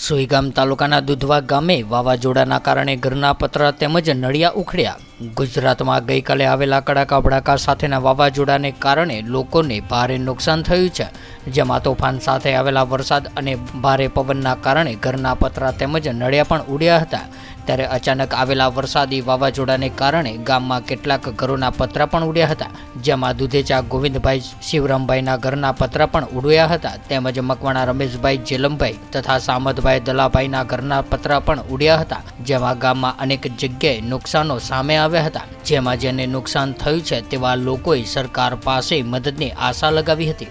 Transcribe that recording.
સુઈગામ તાલુકાના દુધવા ગામે વાવાઝોડાના કારણે ઘરના પતરા તેમજ નળિયા ઉખડ્યા. ગુજરાતમાં ગઈકાલે આવેલા કડાકા ભડાકા સાથેના વાવાઝોડાને કારણે લોકોને ભારે નુકસાન થયું છે. જેમાં તોફાન સાથે આવેલા વરસાદ અને ભારે પવનના કારણે ઘરના પતરા તેમજ નળિયા પણ ઉડ્યા હતા. ત્યારે અચાનક આવેલા વરસાદી વાવાઝોડાને કારણે ગામમાં કેટલાક ઘરોના પતરા પણ ઉડ્યા હતા, જેમાં દુધેચા ગોવિંદભાઈ શિવરામભાઈના ઘરના પતરા પણ ઉડ્યા હતા, તેમજ મકવાણા રમેશભાઈ જેલમભાઈ તથા સામતભાઈ દલાભાઈના ઘરના પતરા પણ ઉડ્યા હતા, જેમાં ગામમાં અનેક જગ્યાએ નુકસાનો સામે આવ્યા હતા, જેમાં જેને નુકસાન થયું છે તેવા લોકોએ સરકાર પાસે મદદની આશા લગાવી હતી.